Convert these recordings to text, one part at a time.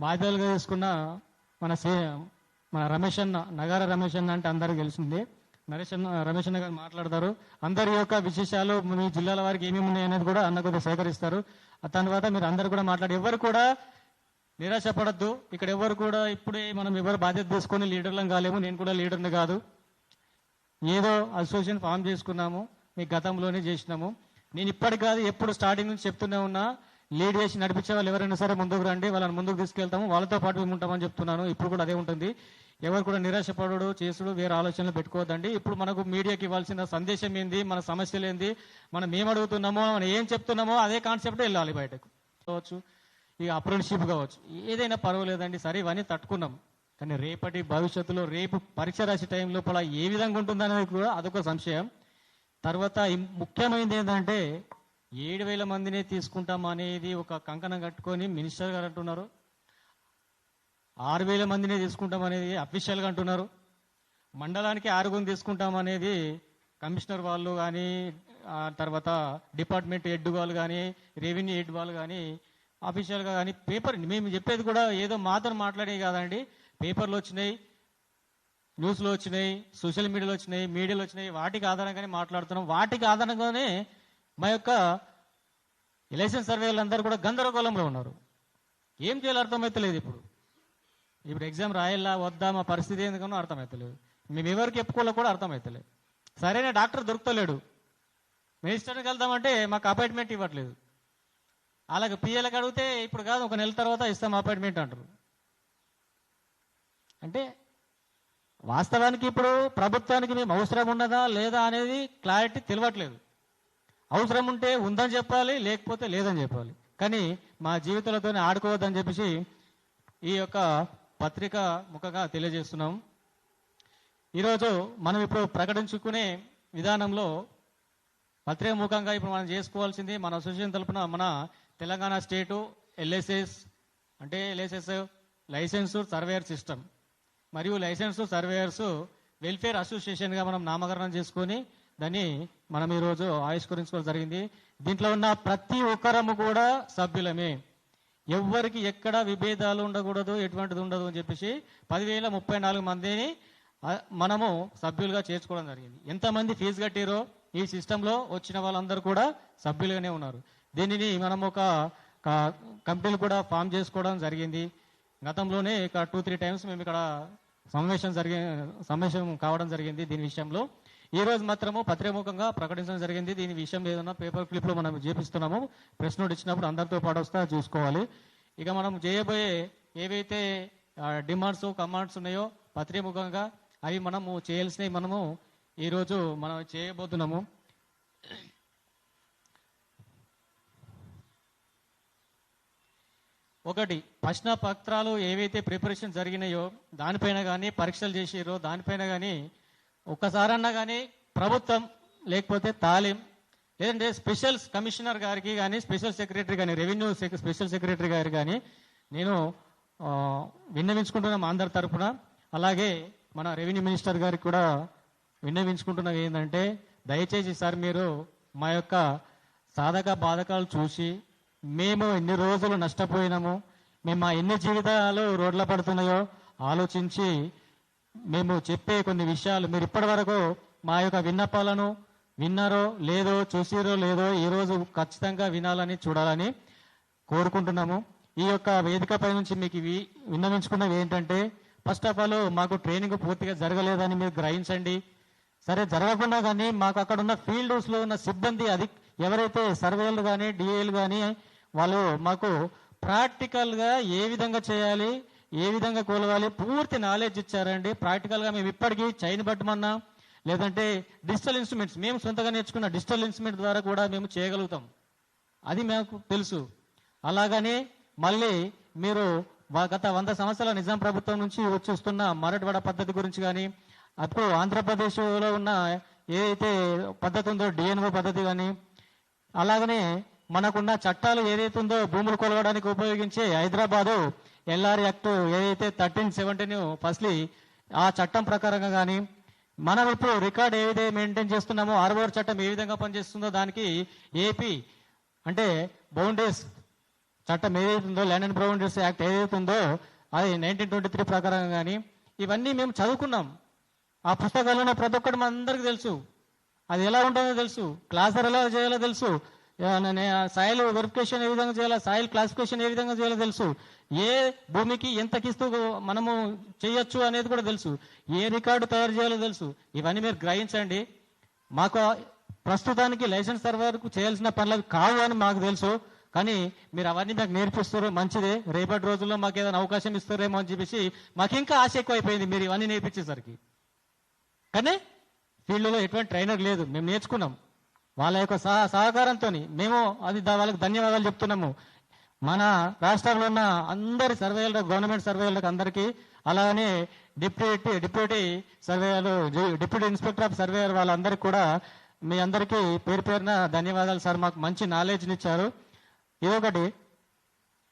బాధ్యతలుగా తీసుకున్న మన సే మన రమేష్ అన్న నగార రమేష్ అన్న అంటే అందరికీ తెలిసిందే. నరేష్ అన్న రమేష్ అన్న గారు మాట్లాడతారు. అందరి యొక్క విశేషాలు మీ జిల్లాల వారికి ఏమేమి ఉన్నాయి అనేది కూడా అన్న కొద్దిగా సేకరిస్తారు. ఆ తర్వాత మీరు అందరు కూడా మాట్లాడి ఎవరు కూడా నిరాశ పడద్దు ఇక్కడ ఎవరు కూడా ఇప్పుడే మనం ఎవరు బాధ్యత తీసుకొని లీడర్లం కాలేము నేను కూడా లీడర్ని కాదు. ఏదో అసోసియేషన్ ఫామ్ చేసుకున్నాము మీ గతంలోనే చేసినాము. నేను ఇప్పటికి కాదు ఎప్పుడు స్టార్టింగ్ నుంచి చెప్తూనే ఉన్నా లీడ్ చేసి నడిపించే వాళ్ళు ఎవరైనా సరే ముందుకు రండి వాళ్ళని ముందుకు తీసుకెళ్తాము వాళ్ళతో పాటు మేము ఉంటామని చెప్తున్నాను. ఇప్పుడు కూడా అదే ఉంటుంది. ఎవరు కూడా నిరాశపడు చేసుడు వేరే ఆలోచనలు పెట్టుకోవద్దండి. ఇప్పుడు మనకు మీడియాకి ఇవ్వాల్సిన సందేశం ఏంది మన సమస్యలు ఏంది మనం ఏం అడుగుతున్నామో మనం ఏం చెప్తున్నామో అదే కాన్సెప్ట్ వెళ్ళాలి బయటకు. కావచ్చు ఇక అప్రెంటిషిప్ కావచ్చు. ఏదైనా పర్వాలేదండి సరే ఇవన్నీ తట్టుకున్నాం. కానీ రేపటి భవిష్యత్తులో రేపు పరీక్ష రాసే టైం లోపల ఏ విధంగా ఉంటుందనేది కూడా అదొక సంశయం. తర్వాత ముఖ్యమైనది ఏంటంటే ఏడు వేల మందిని తీసుకుంటాం అనేది ఒక కంకణం కట్టుకొని మినిస్టర్ గారు అంటున్నారు. ఆరు వేల మందిని తీసుకుంటాం అనేది అఫీషియల్గా అంటున్నారు. మండలానికి ఆరుగురిని తీసుకుంటాం అనేది కమిషనర్ వాళ్ళు కానీ తర్వాత డిపార్ట్మెంట్ హెడ్ వాళ్ళు కానీ రెవెన్యూ హెడ్ వాళ్ళు కానీ అఫీషియల్గా కానీ పేపర్ మేము చెప్పేది కూడా ఏదో మాత్రం మాట్లాడేవి కాదండి. పేపర్లు వచ్చినాయి న్యూస్లో వచ్చినాయి సోషల్ మీడియాలో వచ్చినాయి మీడియాలో వచ్చినాయి. వాటికి ఆధారంగానే మాట్లాడుతున్నాం. వాటికి ఆధారంగానే మా యొక్క ఎలక్షన్ సర్వేలందరూ కూడా గందరగోళంలో ఉన్నారు. ఏం చేయాలో అర్థమవుతలేదు ఇప్పుడు. ఇప్పుడు ఎగ్జామ్ రాయాలా వద్దా మా పరిస్థితి ఎందుకనో అర్థమవుతలేదు మేము ఎవరికి చెప్పుకోవాలో కూడా అర్థమవుతలేదు సరైన డాక్టర్ దొరుకుతలేడు. మినిస్టర్కి వెళ్దామంటే మాకు అపాయింట్మెంట్ ఇవ్వట్లేదు. అలాగే పిఎలకు అడిగితే ఇప్పుడు కాదు ఒక నెల తర్వాత ఇస్తాం అపాయింట్మెంట్ అంటారు. అంటే వాస్తవానికి ఇప్పుడు ప్రభుత్వానికి మేము అవసరం ఉన్నదా లేదా అనేది క్లారిటీ తెలియట్లేదు అవసరం ఉంటే ఉందని చెప్పాలి లేకపోతే లేదని చెప్పాలి. కానీ మా జీవితాలతో ఆడుకోవద్దని చెప్పేసి ఈ యొక్క పత్రిక ముఖంగా తెలియజేస్తున్నాం. ఈరోజు మనం ఇప్పుడు ప్రకటించుకునే విధానంలో పత్రిక ముఖంగా ఇప్పుడు మనం చేసుకోవాల్సింది మన అసోసియేషన్ తరపున మన తెలంగాణ స్టేటు ఎల్ఎస్ఎస్ అంటే ఎల్ఎస్ఎస్ లైసెన్స్ సర్వేయర్ సిస్టమ్. మరియు లైసెన్స్ సర్వేయర్స్ వెల్ఫేర్ అసోసియేషన్గా మనం నామకరణం చేసుకొని దాన్ని మనం ఈరోజు ఆవిష్కరించుకోవడం జరిగింది. దీంట్లో ఉన్న ప్రతి ఒక్కరము కూడా సభ్యులమే. ఎవ్వరికి ఎక్కడ విభేదాలు ఉండకూడదు ఎటువంటిది ఉండదు అని చెప్పేసి పదివేల ముప్పై నాలుగు మందిని మనము సభ్యులుగా చేర్చుకోవడం జరిగింది. ఎంతమంది ఫీజు కట్టారో ఈ సిస్టంలో వచ్చిన వాళ్ళందరూ కూడా సభ్యులుగానే ఉన్నారు. దీనిని మనం ఒక కమిటీలు కూడా ఫామ్ చేసుకోవడం జరిగింది. గతంలోనే ఇక టూ త్రీ టైమ్స్ మేము ఇక్కడ సమావేశం జరిగి సమావేశం కావడం జరిగింది దీని విషయంలో. ఈ రోజు మాత్రము పత్రిముఖంగా ప్రకటించడం జరిగింది. దీని విషయం ఏదైనా పేపర్ క్లిప్లో మనం చేపిస్తున్నాము. ప్రెస్ నోట్ ఇచ్చినప్పుడు అందరితో పాటు వస్తా చూసుకోవాలి. ఇక మనం చేయబోయే ఏవైతే డిమాండ్స్ కమాండ్స్ ఉన్నాయో పత్రిముఖంగా అవి మనము చేయాల్సినవి మనము ఈరోజు మనం చేయబోతున్నాము. ఒకటి ప్రశ్న పత్రాలు ఏవైతే ప్రిపరేషన్ జరిగినాయో దానిపైన కానీ పరీక్షలు చేసారో దానిపైన కానీ ఒక్కసారన్నా కానీ ప్రభుత్వం లేకపోతే తాలీం లేదంటే స్పెషల్ కమిషనర్ గారికి కానీ స్పెషల్ సెక్రటరీ కానీ రెవెన్యూ సెక్- స్పెషల్ సెక్రటరీ గారికి కానీ నేను విన్నవించుకుంటున్నాం అందరి తరఫున. అలాగే మన రెవెన్యూ మినిస్టర్ గారికి కూడా విన్నవించుకుంటున్నాం ఏంటంటే దయచేసి సార్ మీరు మా యొక్క సాధక బాధకాలు చూసి మేము ఎన్ని రోజులు నష్టపోయినాము మేము మా ఎన్ని జీవితాలు రోడ్ల పడుతున్నాయో ఆలోచించి మేము చెప్పే కొన్ని విషయాలు మీరు ఇప్పటి వరకు మా యొక్క విన్నపాలను విన్నారో లేదో చూసిరో లేదో ఈ రోజు ఖచ్చితంగా వినాలని చూడాలని కోరుకుంటున్నాము. ఈ యొక్క వేదికపై నుంచి మీకు విన్నవించుకున్నవి ఏంటంటే ఫస్ట్ ఆఫ్ ఆల్ మాకు ట్రైనింగ్ పూర్తిగా జరగలేదని మీరు గ్రహించండి. సరే జరగకుండా కానీ మాకు అక్కడ ఉన్న ఫీల్డ్స్ ఉన్న సిబ్బంది అది ఎవరైతే సర్వేలు కానీ డిఏలు కానీ వాళ్ళు మాకు ప్రాక్టికల్గా ఏ విధంగా చేయాలి ఏ విధంగా కూలవాలి? పూర్తి నాలెడ్జ్ ఇచ్చారండి. ప్రాక్టికల్గా మేము ఇప్పటికీ చైన్ పట్టమన్నా లేదంటే డిజిటల్ ఇన్స్ట్రుమెంట్స్ మేము సొంతంగా నేర్చుకున్న డిజిటల్ ఇన్స్ట్రుమెంట్ ద్వారా కూడా మేము చేయగలుగుతాం. అది మాకు తెలుసు. అలాగనే మళ్ళీ మీరు గత వంద సంవత్సరాల నిజాం ప్రభుత్వం నుంచి వచ్చేస్తున్న మరటివాడ పద్ధతి గురించి కానీ అప్పుడు ఆంధ్రప్రదేశ్లో ఉన్న ఏదైతే పద్ధతి ఉందో డిఎన్ఓ పద్ధతి కానీ అలాగనే మనకున్న చట్టాలు ఏదైతే ఉందో భూములు కొలవడానికి ఉపయోగించే హైదరాబాదు ఎల్ఆర్ యాక్ట్ ఏదైతే థర్టీన్ సెవెంటీన్ ఫస్ట్లీ ఆ చట్టం ప్రకారంగా కానీ మనం ఇప్పుడు రికార్డ్ ఏదైతే మెయింటైన్ చేస్తున్నామో ఆర్ఓఆర్ చట్టం ఏ విధంగా పనిచేస్తుందో దానికి ఏపీ అంటే బౌండరీస్ చట్టం ఏదైతుందో ల్యాండ్ అండ్ బౌండరీస్ యాక్ట్ ఏదైతుందో అది నైన్టీన్ ట్వంటీ త్రీ ప్రకారంగా కానీ ఇవన్నీ మేము చదువుకున్నాం. ఆ పుస్తకాలను ప్రతి ఒక్కటి మనందరికీ తెలుసు. అది ఎలా ఉంటుందో తెలుసు. క్లాసర్ ఎలా చేయాలో తెలుసు. సాయిల్ వెరిఫికేషన్ ఏ విధంగా చేయాలో? సాయిల్ క్లాసిఫికేషన్ ఏ విధంగా చేయాలో తెలుసు. ఏ భూమికి ఎంత కిస్తూ మనము చేయొచ్చు అనేది కూడా తెలుసు. ఏ రికార్డు తయారు చేయాలో తెలుసు. ఇవన్నీ మీరు గ్రహించండి. మాకు ప్రస్తుతానికి లైసెన్స్ సర్వర్కు చేయాల్సిన పనులు కావు అని మాకు తెలుసు. కానీ మీరు అవన్నీ మాకు నేర్పిస్తారు. మంచిదే. రేపటి రోజుల్లో మాకు ఏదైనా అవకాశం ఇస్తారేమో అని చెప్పేసి మాకు ఇంకా ఆశ ఎక్కువైపోయింది మీరు ఇవన్నీ నేర్పించేసరికి. కానీ ఫీల్డ్లో ఎటువంటి ట్రైనర్ లేదు. మేము నేర్చుకున్నాం. వాళ్ళ యొక్క సహ సహకారంతో మేము అది దా- వాళ్ళకి ధన్యవాదాలు చెప్తున్నాము. మన రాష్ట్రంలో ఉన్న అందరి సర్వేలకు గవర్నమెంట్ సర్వేలకు అందరికీ అలానే డిప్యూటీ డిప్యూటీ సర్వేలు డిప్యూటీ ఇన్స్పెక్టర్ ఆఫ్ సర్వేయర్ వాళ్ళందరికీ కూడా మీ అందరికీ పేరు పేరున ధన్యవాదాలు సార్. మాకు మంచి నాలెడ్జ్ని ఇచ్చారు ఇదొకటి.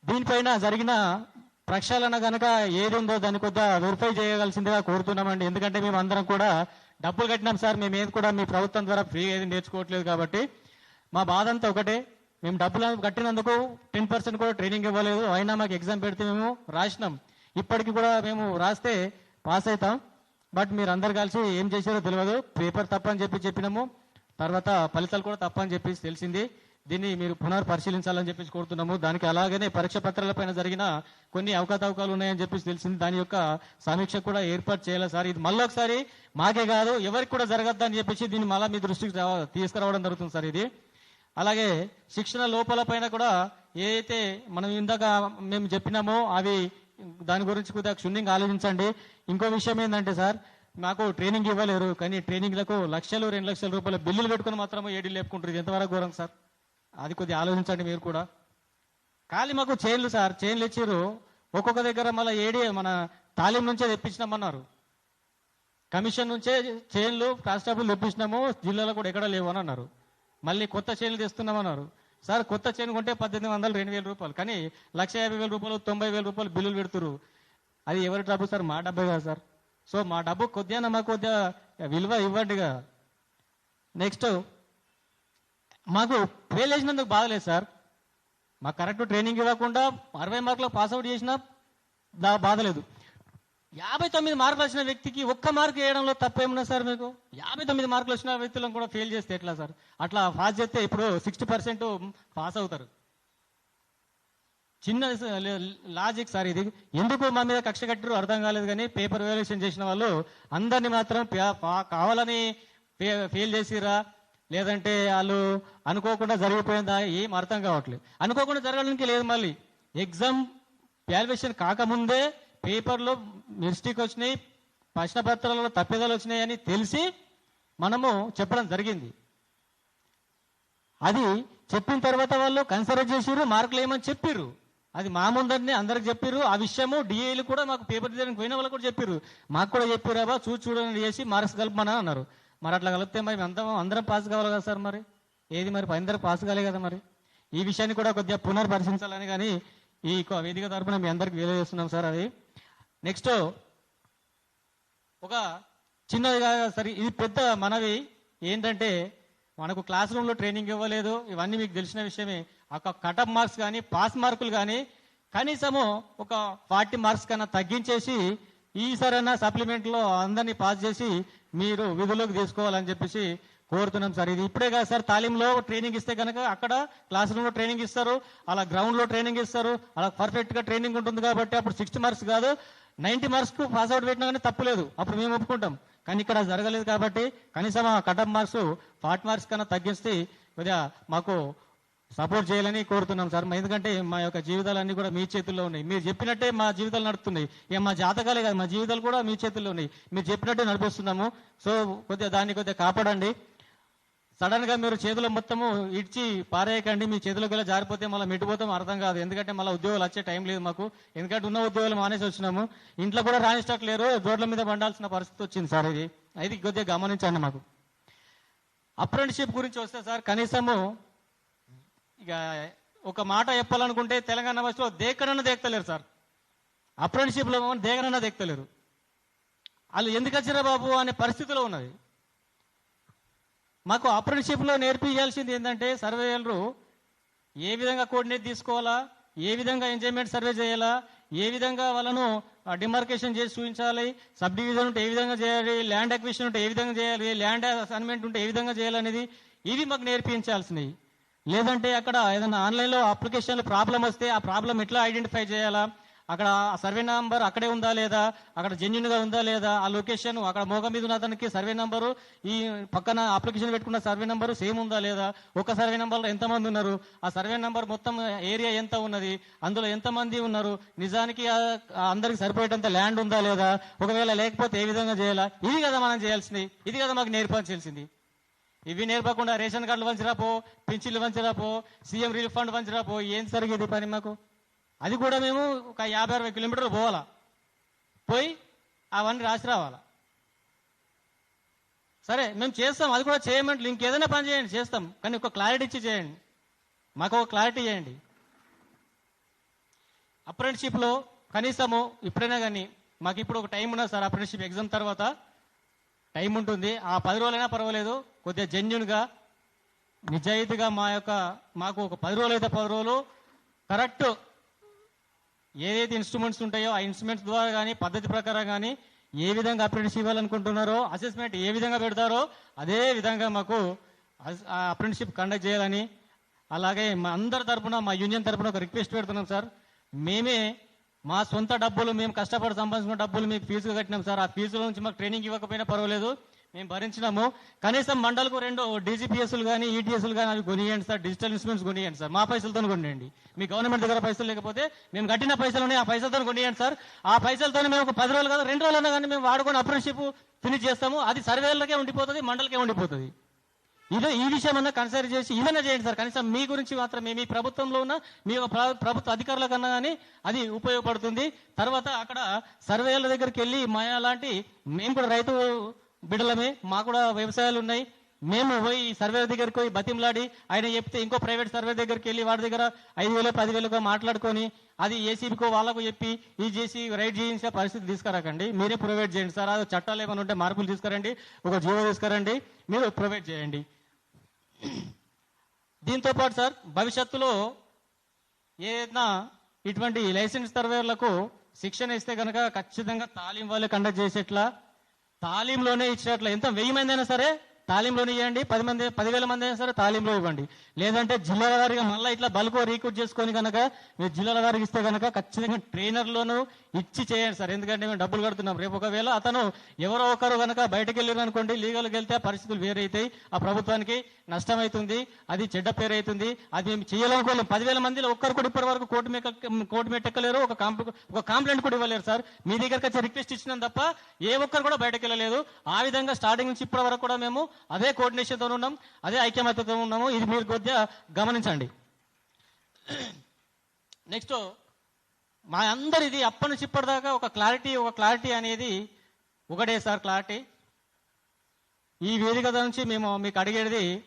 దీనిపైన జరిగిన ప్రక్షాళన కనుక ఏది ఉందో దాన్ని కొద్దిగా వెరిఫై చేయగలసిందిగా కోరుతున్నామండి. ఎందుకంటే మేము అందరం కూడా డబ్బులు కట్టినాం సార్ మేము ఏది కూడా మీ ప్రభుత్వం ద్వారా ఫ్రీ ఏది నేర్చుకోవట్లేదు కాబట్టి మా బాధ అంతా ఒకటే. మేము డబ్బులు కట్టినందుకు టెన్ పర్సెంట్ కూడా ట్రైనింగ్ ఇవ్వలేదు. అయినా మాకు ఎగ్జామ్ పెడితే మేము రాసినాం. ఇప్పటికి కూడా మేము రాస్తే పాస్ అవుతాం. బట్ మీరు అందరు కలిసి ఏం చేశారో తెలియదు పేపర్ తప్పని చెప్పి చెప్పినాము. తర్వాత ఫలితాలు కూడా తప్పని చెప్పి తెలిసింది. దీన్ని మీరు పునర్ పరిశీలించాలని చెప్పేసి కోరుతున్నాము. దానికి అలాగనే పరీక్ష పత్రాలపైన జరిగిన కొన్ని అవకతవకాలు ఉన్నాయని చెప్పేసి తెలిసింది. దాని యొక్క సమీక్ష కూడా ఏర్పాటు చేయాలి సార్. ఇది మళ్ళీ ఒకసారి మాకే కాదు ఎవరికి కూడా జరగద్దని చెప్పేసి దీన్ని మళ్ళీ మీ దృష్టికి తీసుకురావడం జరుగుతుంది సార్ ఇది. అలాగే శిక్షణ లోపల పైన కూడా ఏదైతే మనం ఇందాక మేము చెప్పినామో అవి దాని గురించి కూడా క్షుణ్ణంగా ఆలోచించండి. ఇంకో విషయం ఏంటంటే సార్ మాకు ట్రైనింగ్ ఇవ్వలేరు. కానీ ట్రైనింగ్లకు లక్షలు రెండు లక్షల రూపాయల బిల్లులు పెట్టుకుని మాత్రమే ఏడీ లేపుకుంటారు. ఇది ఎంతవరకు ఘోరం సార్? అది కొద్దిగా ఆలోచించండి మీరు కూడా. ఖాళీ మాకు చైన్లు సార్ చైన్లు ఇచ్చిర్రు. ఒక్కొక్క దగ్గర మళ్ళీ ఏడి మన తాలిం నుంచే తెప్పించినామన్నారు. కమిషన్ నుంచే చైన్లు కానిస్టేబుల్ తెప్పించినాము జిల్లాలో కూడా ఎక్కడ లేవు అని అన్నారు. మళ్ళీ కొత్త చైన్లు తెస్తున్నామన్నారు. సార్ కొత్త చైన్ కొంటే పద్దెనిమిది వందలు రెండు వేల రూపాయలు. కానీ లక్ష యాభై వేల రూపాయలు తొంభై వేల రూపాయలు బిల్లులు పెడుతురు అది ఎవరి డబ్బు సార్? మా డబ్బే కదా సార్. సో మా డబ్బు కొద్దిగా మాకు కొద్దిగా విలువ ఇవ్వండిగా. నెక్స్ట్ మాకు ఫెయిల్ చేసినందుకు బాధలేదు సార్. మాకు కరెక్ట్ ట్రైనింగ్ ఇవ్వకుండా అరవై మార్కులు పాస్ అవుట్ చేసినా దా బాధలేదు. యాభై తొమ్మిది మార్కులు వచ్చిన వ్యక్తికి ఒక్క మార్కు వేయడంలో తప్పేమున్నా సార్ మీకు? యాభై తొమ్మిది మార్కులు వచ్చిన వ్యక్తులను కూడా ఫెయిల్ చేస్తే ఎట్లా సార్? అట్లా పాస్ చేస్తే ఇప్పుడు సిక్స్టీ పర్సెంట్ పాస్ అవుతారు. చిన్న లాజిక్ సార్ ఇది. ఎందుకు మా మీద కక్ష కట్టారు అర్థం కాలేదు కానీ పేపర్ వాల్యుయేషన్ చేసిన వాళ్ళు అందరినీ మాత్రం పే- పా- కావాలని ఫెయిల్ చేసిరా లేదంటే వాళ్ళు అనుకోకుండా జరిగిపోయిందా ఏం అర్థం కావట్లేదు. అనుకోకుండా జరగడానికి లేదు మళ్ళీ. ఎగ్జామ్ వాల్యుయేషన్ కాకముందే పేపర్లో మిస్టేక్ వచ్చినాయి ప్రశ్న పత్రాలలో తప్పిదాలు వచ్చినాయని తెలిసి మనము చెప్పడం జరిగింది. అది చెప్పిన తర్వాత వాళ్ళు కన్సిడర్ చేసిర్రు మార్కులు ఏమని చెప్పిర్రు? అది మా ముందరిని అందరికి చెప్పిర్రు. ఆ విషయము డిఏలు కూడా మాకు పేపర్ తీయడానికి పోయిన వాళ్ళు కూడా చెప్పిర్రు. మాకు కూడా చెప్పిరాబా చూసి చూడండి చేసి మార్క్స్ కలపమని అన్నారు. మరి అట్లా కలిపితే మరి అందరం అందరం పాస్ కావాలి కదా సార్ మరి? ఏది మరి? అందరూ పాస్ కాలే కదా మరి? ఈ విషయాన్ని కూడా కొద్దిగా పునర్పరిశీలించాలని కానీ ఈ వేదిక తరపున మీ అందరికి తెలియజేస్తున్నాం సార్ అది. నెక్స్ట్ ఒక చిన్నదిగా సరే ఇది పెద్ద మనవి. ఏంటంటే మనకు క్లాస్ రూమ్లో ట్రైనింగ్ ఇవ్వలేదు. ఇవన్నీ మీకు తెలిసిన విషయమే. ఒక కటప్ మార్క్స్ కానీ పాస్ మార్కులు కానీ కనీసము ఒక ఫార్టీ మార్క్స్ కన్నా తగ్గించేసి ఈసారైనా సప్లిమెంట్లో అందరినీ పాస్ చేసి మీరు విధుల్లోకి తీసుకోవాలని చెప్పేసి కోరుతున్నాం సార్. ఇది ఇప్పుడే కాదు సార్ తాలీంలో ట్రైనింగ్ ఇస్తే కనుక అక్కడ క్లాస్ రూమ్లో ట్రైనింగ్ ఇస్తారు అలా గ్రౌండ్లో ట్రైనింగ్ ఇస్తారు అలా పర్ఫెక్ట్గా ట్రైనింగ్ ఉంటుంది కాబట్టి అప్పుడు సిక్స్టీ మార్క్స్ కాదు నైంటీ మార్క్స్కు పాస్ అవుట్ పెట్టినా కానీ తప్పులేదు అప్పుడు మేము ఒప్పుకుంటాం. కానీ ఇక్కడ జరగలేదు కాబట్టి కనీసం ఆ కటప్ మార్క్స్ ఫార్ట్ మార్క్స్ కన్నా తగ్గిస్తే కొద్దిగా మాకు సపోర్ట్ చేయాలని కోరుతున్నాం సార్. మా- ఎందుకంటే మా యొక్క జీవితాలన్నీ కూడా మీ చేతుల్లో ఉన్నాయి. మీరు చెప్పినట్టే మా జీవితాలు నడుస్తున్నాయి ఇక మా జాతకాలే కాదు మా జీవితాలు కూడా మీ చేతుల్లో ఉన్నాయి. మీరు చెప్పినట్టే నడిపిస్తున్నాము. సో కొద్దిగా దాన్ని కొద్దిగా కాపాడండి. సడన్గా మీరు చేతులు మొత్తము ఇడ్చి పారేయకండి. మీ చేతిలోకి వెళ్ళి జారిపోతే మళ్ళీ మిట్టిపోతాం అర్థం కాదు. ఎందుకంటే మళ్ళీ ఉద్యోగాలు వచ్చే టైం లేదు మాకు. ఎందుకంటే ఉన్న ఉద్యోగాలు మానేసి వచ్చినాము. ఇంట్లో కూడా రాణించట్లేరు లేరు. రోడ్ల మీద పండాల్సిన పరిస్థితి వచ్చింది సార్ ఇది. అది కొద్దిగా గమనించండి మాకు. అప్రెంటిషిప్ గురించి వస్తే సార్ కనీసము ఇక ఒక మాట చెప్పాలనుకుంటే తెలంగాణ భాషలో దేకనన్న దేక్తలేరు సార్. అప్రెంటిషిప్లో దేకనన్న దేక్తలేరు. వాళ్ళు ఎందుకు వచ్చిరా బాబు అనే పరిస్థితిలో ఉన్నది. మాకు అప్రెంటిషిప్లో నేర్పించాల్సింది ఏంటంటే సర్వేయర్లు ఏ విధంగా కోఆర్డినేట్ తీసుకోవాలా ఏ విధంగా ఎంజాయ్మెంట్ సర్వే చేయాలా ఏ విధంగా వాళ్ళను డిమార్కేషన్ చేసి చూపించాలి సబ్ డివిజన్ ఉంటే ఏ విధంగా చేయాలి ల్యాండ్ అక్విజిషన్ ఉంటే ఏ విధంగా చేయాలి ల్యాండ్ అసైన్మెంట్ ఉంటే ఏ విధంగా చేయాలనేది ఇవి మాకు నేర్పించాల్సినవి. లేదంటే అక్కడ ఏదైనా ఆన్లైన్లో అప్లికేషన్లో ప్రాబ్లం వస్తే ఆ ప్రాబ్లం ఎట్లా ఐడెంటిఫై చేయాలా? అక్కడ ఆ సర్వే నంబర్ అక్కడే ఉందా లేదా? అక్కడ జెన్యున్గా ఉందా లేదా? ఆ లొకేషన్ అక్కడ మోగ మీద ఉన్న అతనికి సర్వే నంబరు ఈ పక్కన అప్లికేషన్ పెట్టుకున్న సర్వే నంబరు సేమ్ ఉందా లేదా? ఒక సర్వే నంబర్లో ఎంతమంది ఉన్నారు? ఆ సర్వే నంబర్ మొత్తం ఏరియా ఎంత ఉన్నది? అందులో ఎంతమంది ఉన్నారు? నిజానికి అందరికి సరిపోయేటంత ల్యాండ్ ఉందా లేదా? ఒకవేళ లేకపోతే ఏ విధంగా చేయాలా? ఇది కదా మనం చేయాల్సింది. ఇది కదా మాకు నేర్పించాల్సింది ఇవి నేర్పకుండా రేషన్ కార్డులు వంచిరాపో పింఛన్లు వంచిరాపో సీఎం రిలీఫ్ ఫండ్ వంచిరాపో ఏం జరిగేది పని మాకు? అది కూడా మేము ఒక యాభై అరవై కిలోమీటర్లు పోవాలా? పోయి అవన్నీ రాసి రావాలా? సరే మేము చేస్తాం. అది కూడా చేయమంటే ఇంకేదైనా పని చేయండి చేస్తాం. కానీ ఒక క్లారిటీ ఇచ్చి చేయండి. మాకు ఒక క్లారిటీ చేయండి అప్రెంటిషిప్లో కనీసము ఇప్పుడైనా కానీ మాకు ఇప్పుడు ఒక టైం ఉన్నది సార్ అప్రెంటిషిప్ ఎగ్జామ్ తర్వాత. టైం ఉంటుంది. ఆ పది రోజులైనా పర్వాలేదు. కొద్దిగా జెన్యున్గా నిజాయితీగా మా యొక్క మాకు ఒక పది రోజులు అయితే పది రోజులు. కరెక్ట్ ఏదైతే ఇన్స్ట్రుమెంట్స్ ఉంటాయో ఆ ఇన్స్ట్రుమెంట్స్ ద్వారా కానీ పద్ధతి ప్రకారం కానీ ఏ విధంగా అప్రెంటిస్ ఇవ్వాలనుకుంటున్నారో అసెస్మెంట్ ఏ విధంగా పెడతారో అదే విధంగా మాకు అప్రెంటిషిప్ కండక్ట్ చేయాలని. అలాగే మా అందరి తరపున మా యూనియన్ తరపున ఒక రిక్వెస్ట్ పెడుతున్నాం సార్. మేమే మా సొంత డబ్బులు మేము కష్టపడి సంపాదించిన డబ్బులు మీకు ఫీజుగా కట్టినాం సార్. ఆ ఫీజుల నుంచి మాకు ట్రైనింగ్ ఇవ్వకపోయినా పర్వాలేదు. మేము భరించినాము. కనీసం మండలకు రెండు డీజీపీఎస్లు కానీ ఈటీఎస్లు కానీ అవి కొనియండి సార్. డిజిటల్ ఇన్స్ట్రుమెంట్స్ కొనియండి సార్. మా పైసలతో కొనియండి. మీ గవర్నమెంట్ దగ్గర పైసలు లేకపోతే మేము కట్టిన పైసలు ఉన్నాయి ఆ పైసలతో కొనియండి సార్. ఆ పైసలతో మేము ఒక పది రోజులు కాదు రెండు రోజులైనా కానీ మేము వాడుకొని అప్రెంటిషిప్ ఫినిష్ చేస్తాము. అది సర్వేలకే ఉండిపోతుంది మండలకే ఉండిపోతుంది. ఇదో ఈ విషయం అన్నా కన్సిడర్ చేసి ఇదన్నా చేయండి సార్. కనీసం మీ గురించి మాత్రమే మీ ప్రభుత్వంలో ఉన్న మీ ప్రభుత్వ అధికారుల కన్నా కానీ అది ఉపయోగపడుతుంది. తర్వాత అక్కడ సర్వేల దగ్గరికి వెళ్ళి మా లాంటి మేము కూడా రైతు బిడ్డలమే మాకు కూడా వ్యవసాయాలు ఉన్నాయి. మేము పోయి సర్వే దగ్గరికి పోయి బతిమలాడి ఆయన చెప్తే ఇంకో ప్రైవేట్ సర్వే దగ్గరికి వెళ్ళి వాడి దగ్గర ఐదు వేలు పదివేలుగా మాట్లాడుకొని అది ఏసీబీకో వాళ్ళకు చెప్పి ఇది చేసి రైట్ చేయించే పరిస్థితి తీసుకురాకండి. మీరే ప్రొవైడ్ చేయండి సార్. అది చట్టాలు ఏమైనా ఉంటే మార్పులు తీసుకురండి. ఒక జీవో తీసుకురండి. మీరు ప్రొవైడ్ చేయండి. దీంతో పాటు సార్ భవిష్యత్తులో ఏదైనా ఇటువంటి లైసెన్స్ సర్వేర్లకు శిక్షణ ఇస్తే కనుక ఖచ్చితంగా తాలీం వాళ్ళు కండక్ట్ చేసేట్లా తాలీంలోనే ఇచ్చేట్లా ఎంత వెయ్యి మంది అయినా సరే తాలీంలోనే ఇవ్వండి పది మంది పదివేల మంది అయినా సరే తాలీంలో ఇవ్వండి. లేదంటే జిల్లాల వారిగా మళ్ళీ ఇట్లా బల్కో రీక్రూట్ చేసుకొని కనుక మీరు జిల్లాల వారికి ఇస్తే కనుక ఖచ్చితంగా ట్రైనర్లోనూ ఇచ్చి చేయండి సార్. ఎందుకంటే మేము డబ్బులు కడుతున్నాం. రేపు ఒకవేళ అతను ఎవరో ఒకరు కనుక బయటకు వెళ్ళారు అనుకోండి లీగల్కి వెళ్తే పరిస్థితులు వేరైతాయి. ఆ ప్రభుత్వానికి నష్టం అవుతుంది అది చెడ్డ పేరు అవుతుంది అది మేము చేయాలనుకోలేము పదివేల మందిలో ఒక్కరు కూడా ఇప్పటి వరకు కోర్టు మీద కోర్టు మీద ఎక్కలేరు. ఒక కాంప్ ఒక కాంప్లైంట్ కూడా ఇవ్వలేరు సార్. మీ దగ్గరికి వచ్చి రిక్వెస్ట్ ఇచ్చినాం తప్ప ఏ ఒక్కరు కూడా బయటకు వెళ్ళలేదు. ఆ విధంగా స్టార్టింగ్ నుంచి ఇప్పటి వరకు కూడా మేము అదే కోఆర్డినేషన్తో ఉన్నాం అదే ఐక్యమత్యతో ఉన్నాము. ఇది మీరు కొద్దిగా గమనించండి. నెక్స్ట్ మా అందరిది అప్పటి నుంచి ఇప్పటిదాకా ఒక క్లారిటీ ఒక క్లారిటీ అనేది ఒకటే సార్ క్లారిటీ ఈ వేదిక నుంచి మేము మీకు అడిగేది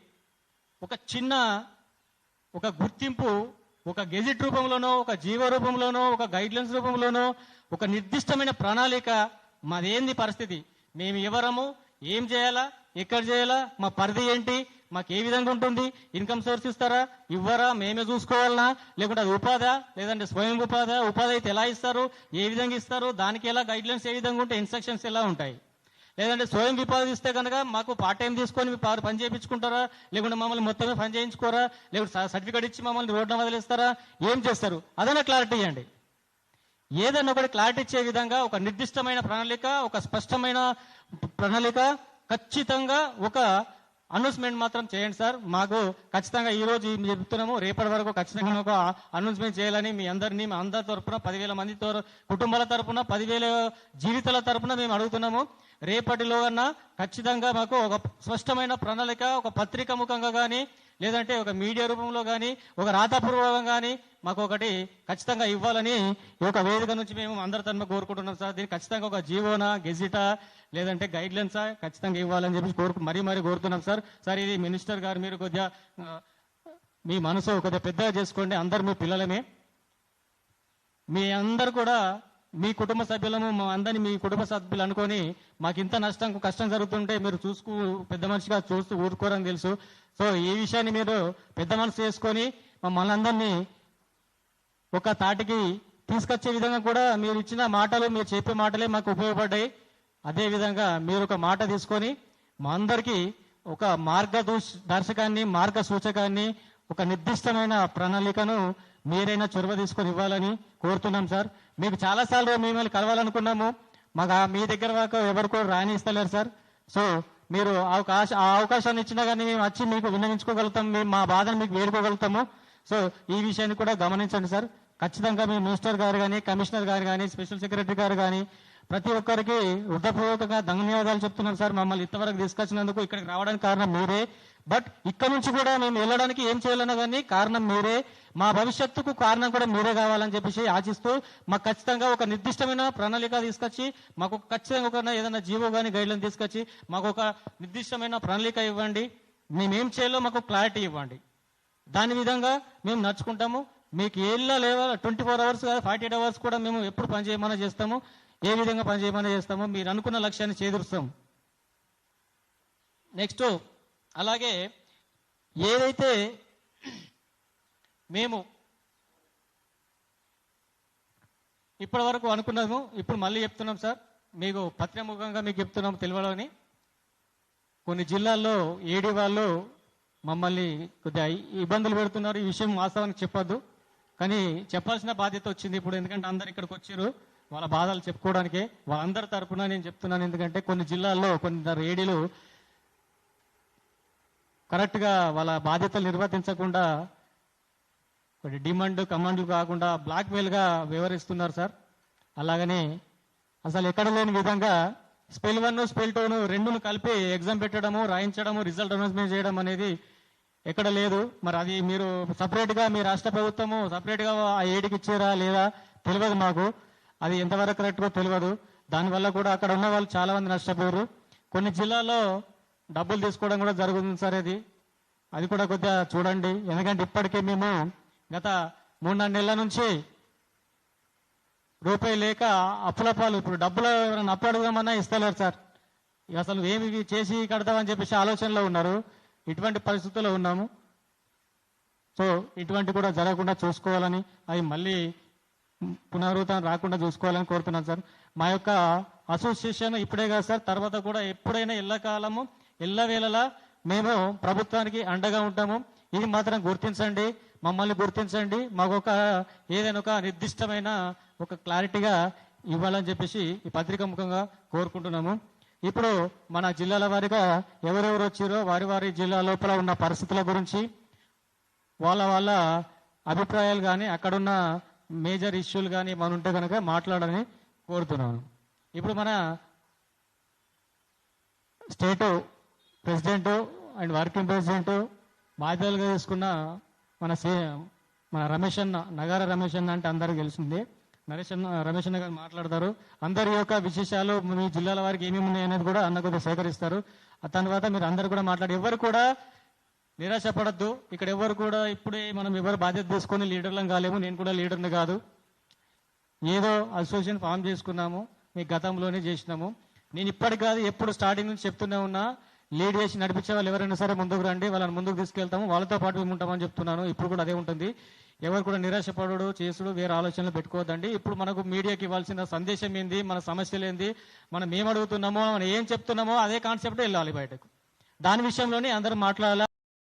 ఒక చిన్న ఒక గుర్తింపు ఒక గెజిట్ రూపంలోనో ఒక జీవ రూపంలోనో ఒక గైడ్లైన్స్ రూపంలోనో ఒక నిర్దిష్టమైన ప్రణాళిక మాదేంది పరిస్థితి? మేము ఎవరము? ఏం చేయాలా? ఎక్కడ చేయాలా? మా పరిధి ఏంటి? మాకు ఏ విధంగా ఉంటుంది? ఇన్కమ్ సోర్స్ ఇస్తారా? ఇవ్వరా? మేమే చూసుకోవాలనా? లేకుంటే అది ఉపాధా? లేదంటే స్వయం ఉపాధి? ఉపాధి అయితే ఎలా ఇస్తారు? ఏ విధంగా ఇస్తారు? దానికి ఎలా గైడ్లైన్స్ ఏ విధంగా ఉంటాయి ఇన్స్ట్రక్షన్స్ ఎలా ఉంటాయి? లేదంటే స్వయం ఉపాధి ఇస్తే కనుక మాకు పార్ట్ టైం తీసుకొని మీ పని చేయించుకుంటారా? లేకుంటే మమ్మల్ని మొత్తమే పని చేయించుకోరా? లేకుంటే సర్టిఫికేట్ ఇచ్చి మమ్మల్ని రోడ్డున వదిలేస్తారా? ఏం చేస్తారు? అదైనా క్లారిటీ ఇవ్వండి. ఏదన్నా ఒకటి క్లారిటీ ఇచ్చే విధంగా ఒక నిర్దిష్టమైన ప్రణాళిక ఒక స్పష్టమైన ప్రణాళిక ఖచ్చితంగా ఒక అనౌన్స్మెంట్ మాత్రం చేయండి సార్. మాకు ఖచ్చితంగా ఈ రోజు మేము చెప్తున్నాము రేపటి వరకు ఖచ్చితంగా ఒక అనౌన్స్మెంట్ చేయాలని మీ అందరినీ మా అందరి తరపున పదివేల మంది తర- కుటుంబాల తరపున పదివేల జీవితాల తరపున మేము అడుగుతున్నాము. రేపటిలో అన్నా ఖచ్చితంగా మాకు ఒక స్పష్టమైన ప్రణాళిక ఒక పత్రిక ముఖంగా కానీ లేదంటే ఒక మీడియా రూపంలో కానీ ఒక రాతపూర్వకంగా కానీ మాకు ఒకటి ఖచ్చితంగా ఇవ్వాలని ఈ యొక్క వేదిక నుంచి మేము అందరి తరఫున కోరుకుంటున్నాం సార్. దీన్ని ఖచ్చితంగా ఒక జీవోనా గెజిటా లేదంటే గైడ్లైన్సా ఖచ్చితంగా ఇవ్వాలని చెప్పి కోరుకు మరీ మరీ కోరుతున్నాం సార్. సార్ ఇది మినిస్టర్ గారు మీరు కొద్దిగా మీ మనసు కొద్దిగా పెద్దగా చేసుకోండి. అందరు మీ పిల్లలమే. మీ అందరు కూడా మీ కుటుంబ సభ్యులము మా అందరిని మీ కుటుంబ సభ్యులు అనుకొని మాకు ఇంత నష్టం కష్టం జరుగుతుంటే మీరు చూసుకు పెద్ద మనిషిగా చూస్తూ ఊరుకోరని తెలుసు. సో ఈ విషయాన్ని మీరు పెద్ద మనసు చేసుకొని మమ్మల్ని అందరినీ ఒక తాటికి తీసుకొచ్చే విధంగా కూడా మీరు ఇచ్చిన మాటలు మీరు చెప్పే మాటలే మాకు ఉపయోగపడ్డాయి. అదేవిధంగా మీరు ఒక మాట తీసుకొని మా అందరికీ ఒక మార్గదూష్ దర్శకాన్ని మార్గ సూచకాన్ని ఒక నిర్దిష్టమైన ప్రణాళికను మీరైనా చొరవ తీసుకొని ఇవ్వాలని కోరుతున్నాం సార్. మీకు చాలాసార్లు మిమ్మల్ని కలవాలనుకున్నాము. మాకు మీ దగ్గర వరకు ఎవరు కూడా రాణిస్తలేరు సార్. సో మీరు అవకాశ ఆ అవకాశాన్ని ఇచ్చినా కానీ మేము వచ్చి మీకు విన్నవించుకోగలుగుతాం. మేము మా బాధను మీకు వేడుకోగలుగుతాము. సో ఈ విషయాన్ని కూడా గమనించండి సార్. ఖచ్చితంగా మీ మినిస్టర్ గారు కానీ కమిషనర్ గారు కానీ స్పెషల్ సెక్రటరీ గారు కానీ ప్రతి ఒక్కరికి హృదయపూర్వకంగా ధన్యవాదాలు చెప్తున్నాను సార్. మమ్మల్ని ఇంతవరకు తీసుకొచ్చినందుకు ఇక్కడికి రావడానికి కారణం మీరే. బట్ ఇక్కడ నుంచి కూడా మేము వెళ్ళడానికి ఏం చేయాలన్నా కానీ కారణం మీరే. మా భవిష్యత్తుకు కారణం కూడా మీరే కావాలని చెప్పేసి ఆశిస్తూ మాకు ఖచ్చితంగా ఒక నిర్దిష్టమైన ప్రణాళిక తీసుకొచ్చి మాకు ఖచ్చితంగా ఒక ఏదైనా జీవో కానీ గైడ్లైన్ తీసుకొచ్చి మాకు ఒక నిర్దిష్టమైన ప్రణాళిక ఇవ్వండి. మేమేం చేయాలో మాకు క్లారిటీ ఇవ్వండి. దాని విధంగా మేము నడుచుకుంటాము. మీకు ఏళ్ళ లేవ ట్వంటీ ఫోర్ అవర్స్ కాదు ఫార్టీ ఎయిట్ అవర్స్ కూడా మేము ఎప్పుడు పని చేయమని చేస్తాము. ఏ విధంగా పని చేయమని మీరు అనుకున్న లక్ష్యాన్ని చేదురుస్తాం. నెక్స్ట్ అలాగే ఏదైతే మేము ఇప్పటి వరకు అనుకున్నాము ఇప్పుడు మళ్ళీ చెప్తున్నాం సార్. మీకు పత్రముఖంగా మీకు చెప్తున్నాము తెలియడని కొన్ని జిల్లాల్లో ఏడీ వాళ్ళు మమ్మల్ని కొద్దిగా ఇబ్బందులు పెడుతున్నారు. ఈ విషయం వాస్తవానికి చెప్పొద్దు. కానీ చెప్పాల్సిన బాధ్యత వచ్చింది ఇప్పుడు ఎందుకంటే అందరు ఇక్కడికి వచ్చారు. వాళ్ళ బాధలు చెప్పుకోవడానికి వాళ్ళందరి తరపున నేను చెప్తున్నాను. ఎందుకంటే కొన్ని జిల్లాల్లో కొందరు ఏడీలు కరెక్ట్గా వాళ్ళ బాధ్యతలు నిర్వర్తించకుండా కొన్ని డిమాండ్ కమాండ్లు కాకుండా బ్లాక్మెయిల్గా వివరిస్తున్నారు సార్. అలాగనే అసలు ఎక్కడ లేని విధంగా స్పెల్ వన్ స్పెల్ టూను రెండును కలిపి ఎగ్జామ్ పెట్టడము రాయించడము రిజల్ట్ అనౌన్స్మెంట్ చేయడం అనేది ఎక్కడ లేదు. మరి అది మీరు సపరేట్గా మీ రాష్ట్ర ప్రభుత్వము సపరేట్గా ఆ ఏడికి ఇచ్చారా లేదా తెలియదు మాకు. అది ఎంతవరకు కరెక్ట్గా తెలియదు దానివల్ల కూడా అక్కడ ఉన్న వాళ్ళు చాలా మంది నష్టపోయారు కొన్ని జిల్లాల్లో డబ్బులు తీసుకోవడం కూడా జరుగుతుంది సార్ అది అది కూడా కొద్దిగా చూడండి. ఎందుకంటే ఇప్పటికే మేము గత మూడు నాలుగు నెలల నుంచి రూపాయి లేక అప్పుల పాలు ఇప్పుడు డబ్బులు ఎవరైనా అప్పు అడుగుదామన్నా ఇస్తలేరు సార్. అసలు ఏమి చేసి కడతామని చెప్పేసి ఆలోచనలో ఉన్నారు. ఇటువంటి పరిస్థితుల్లో ఉన్నాము. సో ఇటువంటి కూడా జరగకుండా చూసుకోవాలని అవి మళ్ళీ పునరావృతం రాకుండా చూసుకోవాలని కోరుతున్నాను సార్. మా యొక్క అసోసియేషన్ ఇప్పుడే కాదు సార్. తర్వాత కూడా ఎప్పుడైనా ఎల్లకాలము ఎల్లవేళలా మేము ప్రభుత్వానికి అండగా ఉంటాము. ఇది మాత్రం గుర్తించండి మమ్మల్ని గుర్తించండి. మాకు ఒక ఏదైనా ఒక నిర్దిష్టమైన ఒక క్లారిటీగా ఇవ్వాలని చెప్పేసి ఈ పత్రిక ముఖంగా కోరుకుంటున్నాము. ఇప్పుడు మన జిల్లాల వారిగా ఎవరెవరు వచ్చారో వారి వారి జిల్లా లోపల ఉన్న పరిస్థితుల గురించి వాళ్ళ వాళ్ళ అభిప్రాయాలు కానీ అక్కడున్న మేజర్ ఇష్యూలు కానీ మన ఉంటే కనుక మాట్లాడాలని కోరుతున్నాను. ఇప్పుడు మన state president and working president బాధ్యతలుగా తీసుకున్న మన సీ మన రమేష్ అన్న నగార రమేష్ అన్న అంటే అందరికీ తెలిసిందే. నరేష్ అన్న రమేష్ అన్న గారు మాట్లాడతారు. అందరి యొక్క విశేషాలు మీ జిల్లాల వారికి ఏమేమి ఉన్నాయి అనేది కూడా అన్న కొద్దిగా సేకరిస్తారు. ఆ తర్వాత మీరు అందరు కూడా మాట్లాడి ఎవరు కూడా నిరాశపడద్దు. ఇక్కడ ఎవరు కూడా ఇప్పుడే మనం ఎవరు బాధ్యత తీసుకొని లీడర్లం కాలేము. నేను కూడా లీడర్ని కాదు. ఏదో అసోసియేషన్ ఫామ్ చేసుకున్నాము. మీ గతంలోనే చేసినాము. నేను ఇప్పటికి కాదు ఎప్పుడు స్టార్టింగ్ నుంచి చెప్తూనే ఉన్నా లీడ్ చేసి నడిపించే వాళ్ళు ఎవరైనా సరే ముందుకు రండి వాళ్ళని ముందుకు తీసుకెళ్తాము. వాళ్ళతో పాటు మేము ఉంటామని చెప్తున్నాను. ఇప్పుడు కూడా అదే ఉంటుంది. ఎవరు కూడా నిరాశపడడు చేసుడు వేరే ఆలోచనలు పెట్టుకోవద్దండి. ఇప్పుడు మనకు మీడియాకి ఇవ్వాల్సిన సందేశం ఏంది? మన సమస్యలు ఏంది? మనం ఏం అడుగుతున్నామో మనం ఏం చెప్తున్నామో అదే కాన్సెప్ట్ వెళ్ళాలి బయటకు. దాని విషయంలోనే అందరూ మాట్లాడాలి?